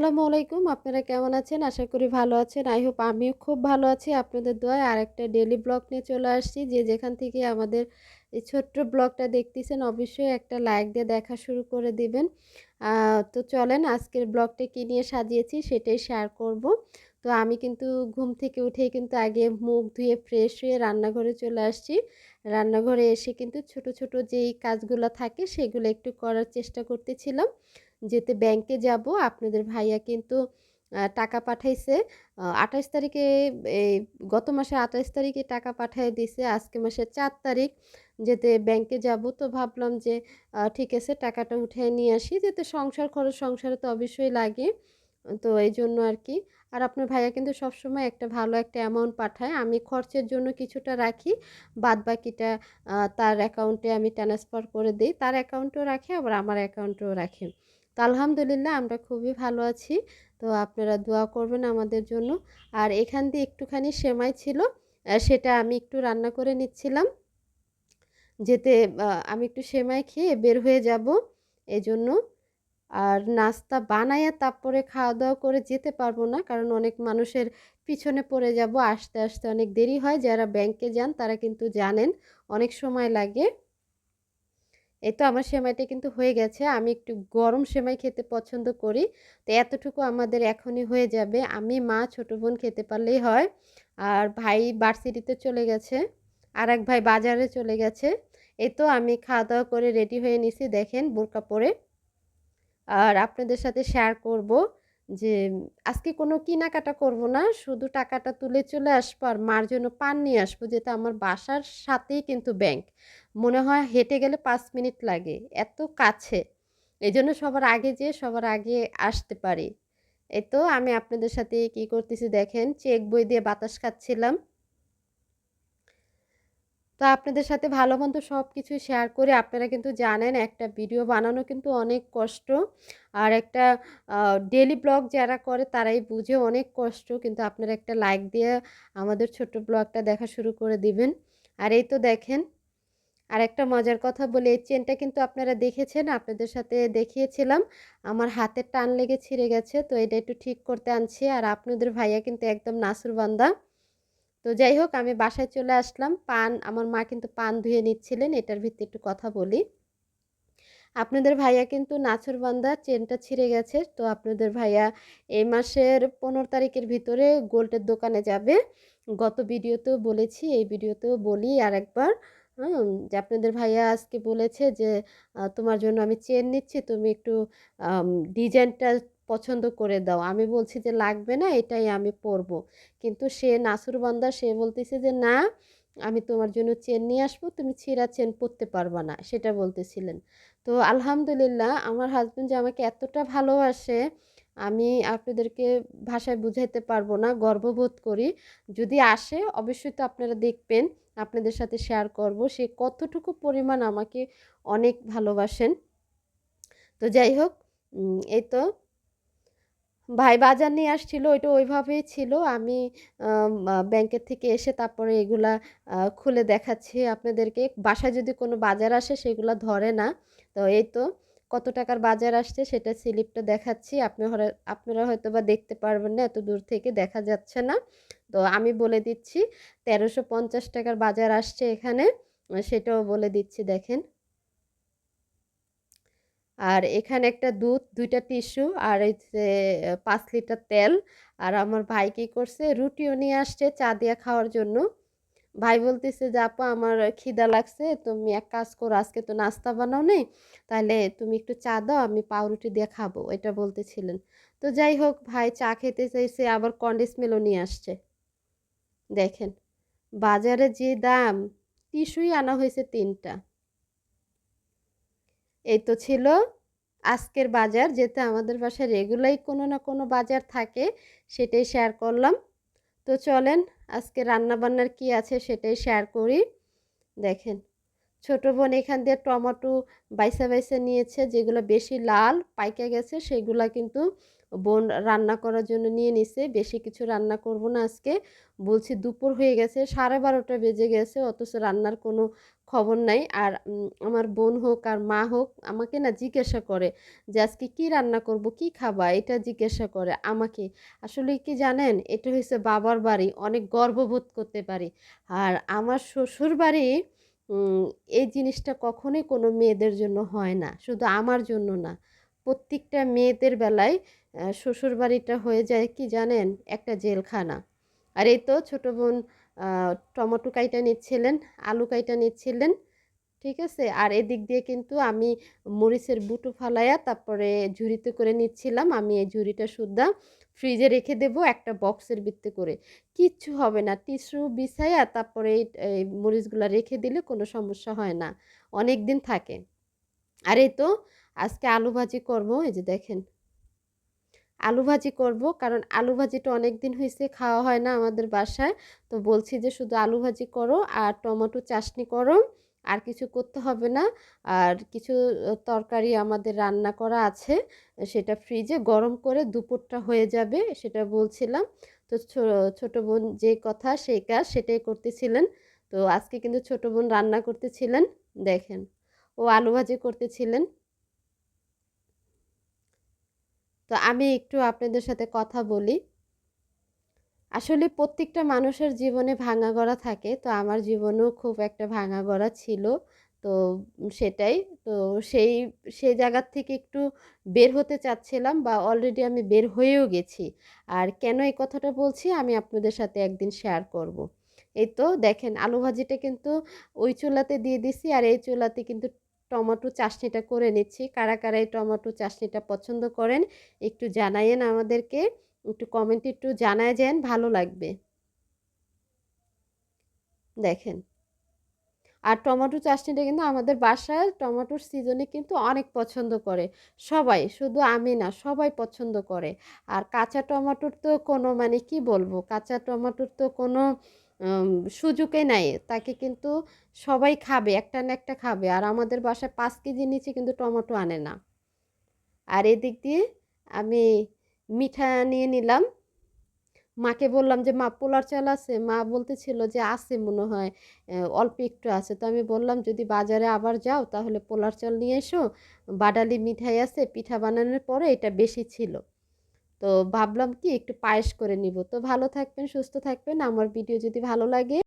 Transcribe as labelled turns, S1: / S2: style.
S1: আসসালামু আলাইকুম। আপনারা কেমন আছেন? আশা করি ভালো আছেন। আই হোপ আমিও খুব ভালো আছি। আপনাদের দোয়ায় আর একটা ডেলি ব্লগ নিয়ে চলে আসছি। যে যেখান থেকে আমাদের এই ছোট্ট ব্লগটা দেখতেছেন, অবশ্যই একটা লাইক দিয়ে দেখা শুরু করে দিবেন। তো চলেন আজকের ব্লগটা কী নিয়ে সাজিয়েছি সেটাই শেয়ার করব। তো আমি কিন্তু ঘুম থেকে উঠেই কিন্তু আগে মুখ ধুয়ে ফ্রেশ হয়ে রান্নাঘরে চলে আসছি। রান্নাঘরে এসে কিন্তু ছোট ছোট যেই কাজগুলো থাকে সেগুলো একটু করার চেষ্টা করতেছিলাম। যেতে ব্যাংকে যাব। আপনাদের ভাইয়া কিন্তু টাকা পাঠাইছে। আঠাশ তারিখে এই গত মাসে আঠাশ তারিখে টাকা পাঠিয়ে দিছে। আজকে মাসের চার তারিখ যেতে ব্যাংকে যাব। তো ভাবলাম যে ঠিক আছে, টাকাটা উঠে নিয়ে আসি। যেতে সংসার খরচ, সংসারে তো অবশ্যই লাগে। তো এই জন্য আর কি। আর আপনার ভাইয়া কিন্তু সবসময় একটা ভালো একটা অ্যামাউন্ট পাঠায়। আমি খরচের জন্য কিছুটা রাখি। বাদ বাকিটা তার অ্যাকাউন্টে আমি ট্রান্সফার করে দিই। তার অ্যাকাউন্টেও রাখে, আবার আমার অ্যাকাউন্টেও রাখে। তো আলহামদুলিল্লাহ আমরা খুবই ভালো আছি। তো আপনারা দোয়া করবেন আমাদের জন্য। আর এখান দিয়ে একটুখানি সেমাই ছিল সেটা আমি একটু রান্না করে নিচ্ছিলাম। যেতে আমি একটু সেমাই খেয়ে বের হয়ে যাব এজন্য। আর নাস্তা বানাইয়া তারপরে খাওয়া দাওয়া করে যেতে পারব না, কারণ অনেক মানুষের পিছনে পড়ে যাব। আসতে আসতে অনেক দেরি হয়। যারা ব্যাংকে যান তারা কিন্তু জানেন, অনেক সময় লাগে। এই তো আমার সেমাইটা কিন্তু হয়ে গেছে। আমি একটু গরম সেমাই খেতে পছন্দ করি। তো এতটুকু আমাদের এখনই হয়ে যাবে। আমি, মা, ছোটো বোন খেতে পারলেই হয়। আর ভাই বার্সিটিতে চলে গেছে। আর এক ভাই বাজারে চলে গেছে। এই তো আমি খাওয়া দাওয়া করে রেডি হয়ে নিছি, দেখেন বোরকা পরে। আর আপনাদের সাথে শেয়ার করব যে, আজকে কোনো কেনাকাটা করব না। শুধু টাকাটা তুলে চলে আসব আর মার জন্য পান নিয়ে আসব, যেটা আমার বাসার সাথেই কিন্তু ব্যাংক মনে হয় হেঁটে গেলে পাঁচ মিনিট লাগে, এত কাছে। এই জন্য সবার আগে যে সবার আগে আসতে পারি। এই তো আমি আপনাদের সাথে কি করতেছি দেখেন, চেক বই দিয়ে বাতাস খাচ্ছিলাম। তো আপনাদের সাথে ভালো মন্দ সব কিছু শেয়ার করে আপনারা কিন্তু জানেন, একটা ভিডিও বানানো কিন্তু অনেক কষ্ট। আর একটা ডেলি ব্লগ যারা করে তারাই বুঝে অনেক কষ্ট, কিন্তু আপনারা একটা লাইক দিয়ে আমাদের ছোট ব্লগটা দেখা শুরু করে দিবেন। আর এই তো দেখেন আর একটা মজার কথা বলে, এই চেনটা কিন্তু আপনারা দেখেছেন, আপনাদের সাথে দেখিয়েছিলাম। আমার হাতের টান লেগে ছিঁড়ে গেছে, তো এটা একটু ঠিক করতে আনছি, আর আপনাদের ভাইয়া কিন্তু একদম নাসুর বান্দা। তো যাই হোক, আমি বাসায় চলে আসলাম, পান, আমার মা কিন্তু পান ধুয়ে নিচ্ছিলেন, এটার ভিত্তি একটু কথা বলি। আপনাদের ভাইয়া কিন্তু নাছরবান্ধা চেনটা ছিঁড়ে গেছে, তো আপনাদের ভাইয়া এই মাসের পনেরো তারিখের ভিতরে গোল্ডের দোকানে যাবে। গত ভিডিওতেও বলেছি, এই ভিডিওতেও বলি আর একবার যে আপনাদের ভাইয়া আজকে বলেছে যে তোমার জন্য আমি চেন নিচ্ছি, তুমি একটু ডিজাইনটা পছন্দ করে দাও। আমি বলছি যে, লাগবে না, এটাই আমি পরবো। কিন্তু সে নাসুরবান্দা সে বলতেছে যে, না, আমি তোমার জন্য চেন নিয়ে আসব, তুমি ছিঁড়া চেন পরতে পারবা না। সেটা বলতেছিলেন। তো আলহামদুলিল্লাহ, আমার হাজব্যান্ড যে আমাকে এতটা ভালোবাসে আমি আপনাদেরকে ভাষায় বুঝাইতে পারব না, গর্ববোধ করি। যদি আসে, অবশ্যই তো আপনারা দেখবেন, আপনাদের সাথে শেয়ার করব। সে কতটুকু পরিমাণ আমাকে অনেক ভালোবাসেন। তো যাই হোক এই তো। ভাই বাজার নিয়ে আসছিল, ওইটা ওইভাবেই ছিল। আমি ব্যাংকের থেকে এসে তারপরে এগুলা খুলে দেখাচ্ছি আপনাদেরকে। বাসায় যদি কোনো বাজার আসে, সেগুলো ধরে না। তো এই তো। কত টাকার বাজার আসছে সেটা স্লিপটা দেখাচ্ছি। আপনি আপনারা হয়তো বা দেখতে পারবেন না, এত দূর থেকে দেখা যাচ্ছে না। তো আমি বলে দিচ্ছি, তেরোশো পঞ্চাশ টাকার বাজার আসছে এখানে, সেটাও বলে দিচ্ছি, দেখেন। আর এখানে একটা দুধ, দুইটা টিস্যু, আর এই যে, পাঁচ লিটার তেল। আর আমার ভাই কী করছে, রুটিও নিয়ে আসছে চা দিয়ে খাওয়ার জন্য। ভাই বলতেছে যে, আপা, আমার খিদা লাগছে। তুমি এক কাজ করো, আজকে তো নাস্তা বানাও নেই। তাহলে তুমি একটু চা দাও, আমি পাউরুটি দিয়ে খাব। এটা বলতেছিলেন। তো যাই হোক, ভাই চা খেতে চাইছে, আবার কন্ডিস মেলো নিয়ে আসছে। দেখেন, বাজারে যে দাম, টিস্যুই আনা হয়েছে তিনটা। এই তো ছিল আজকের বাজার যেতে আমাদের বাসায় রেগুলাই কোনো না কোনো বাজার থাকে, সেটাই শেয়ার করলাম। তো চলেন আজকে রান্নাবান্নার কি আছে সেটাই শেয়ার করি। দেখেন, ছোট বোন এখান দিয়ে টমেটো বাইসা বাইসা নিয়েছে, যেগুলো বেশি লাল পাইকে গেছে, সেগুলো কিন্তু বোন রান্না করার জন্য নিয়ে নিছে, বেশি কিছু রান্না করব না আজকে। বলছি দুপুর হয়ে গেছে, সাড়ে বারোটা বেজে গেছে, অথচ রান্নার কোনো খবর নাই। আর আমার বোন হোক আর মা হোক আমাকে না জিজ্ঞাসা করে যে আজকে কী রান্না করব, কি খাবা? এটা জিজ্ঞাসা করে আমাকে। আসলে কি জানেন, এটা হচ্ছে বাবার বাড়ি, অনেক গর্ববোধ করতে পারি। আর আমার শ্বশুর বাড়ি এই জিনিসটা কখনোই কোনো মেয়েদের জন্য হয় না, শুধু আমার জন্য না। প্রত্যেকটা মেয়েদের বেলায় শ্বশুর বাড়িটা হয়ে যায় কি জানেন? একটা জেলখানা। আর এই তো ছোটো বোন টমেটো কাইটা নিচ্ছিলেন, আলু কাইটা নিচ্ছিলেন, ঠিক আছে? আর এদিক দিয়ে কিন্তু আমি মরিচের বুটো ফালাইয়া তারপরে ঝুড়িতে করে নিচ্ছিলাম। আমি এই ঝুড়িটা সুদ্ধা ফ্রিজে রেখে দেব একটা বক্সের ভিত্তি করে। কিচ্ছু হবে না, টিস্যু বিছাইয়া তারপরে এই মরিচগুলো রেখে দিলে কোনো সমস্যা হয় না। অনেক দিন থাকে। আর এই তো আজকে আলু ভাজি করব, এই যে দেখেন। আলু ভাজি করব। কারণ আলু ভাজিটা অনেক দিন হয়েছে খাওয়া হয় না আমাদের বাসায়। তো বলছি যে শুধু আলু ভাজি করো আর টমেটো চাটনি করো। আর কিছু করতে হবে না। আর কিছু তরকারি আমাদের রান্না করা আছে। সেটা ফ্রিজে গরম করে দুপুরটা হয়ে যাবে, সেটা বলছিলাম। তো ছোট বোন যে কথা সেই কাজ সেটাই করতেছিলেন। তো আজকে কিন্তু ছোট বোন রান্না করতেছিলেন। দেখেন, ও আলু ভাজি করতেছিলেন। তো আমি একটু আপনাদের সাথে কথা বলি। আসলে প্রত্যেকটা মানুষের জীবনে ভাঙা গড়া থাকে, তো আমার জীবনেও খুব একটা ভাঙা গড়া ছিল। তো সেটাই, তো সেই সেই জায়গার থেকে একটু বের হতে চাচ্ছিলাম বা অলরেডি আমি বের হয়েও গেছি। আর কেন এই কথাটা বলছি আমি আপনাদের সাথে একদিন শেয়ার করব। এই তো দেখেন আলু ভাজিটা কিন্তু ওই চুলাতে দিয়ে দিছি আর এই চুলাতে কিন্তু টমেটো চাশনিটা করে নিচ্ছি। কারা কারা এই টমেটো চাশনিটা পছন্দ করেন একটু জানাইয়েন আমাদেরকে। একটু কমেন্টে একটু জানায় যেন, ভালো লাগবে। দেখেন। আর টমেটো চাটনিটা কিন্তু আমাদের বাসায় টমেটোর সিজনে কিন্তু অনেক পছন্দ করে। সবাই, শুধু আমি না, সবাই পছন্দ করে। আর কাঁচা টমেটোর তো কোনো মানে কি বলব? কাঁচা টমেটোর তো কোনো সুযোগে নাই তাকে কিন্তু সবাই খাবে, একটা না একটা খাবে। আর আমাদের বাসায় পাঁচ কেজি নিচে কিন্তু টমেটো আনে না। আর এদিক দিয়ে আমি মিঠা নিয়ে নিলাম। মাকে বললাম যে, মা, পোলার চাল আছে? মা বলতেছিল যে, আছে মনে হয় অল্প একটু আছে। তো আমি বললাম, যদি বাজারে আবার যাও, তাহলে পোলার চাল নিয়ে এসো। বাডালি মিঠাই আছে, পিঠা বানানোর পরে এটা বেশি ছিল। তো ভাবলাম কি একটু পায়েস করে নিব। তো ভালো থাকবেন, সুস্থ থাকবেন। আমার ভিডিও যদি ভালো লাগে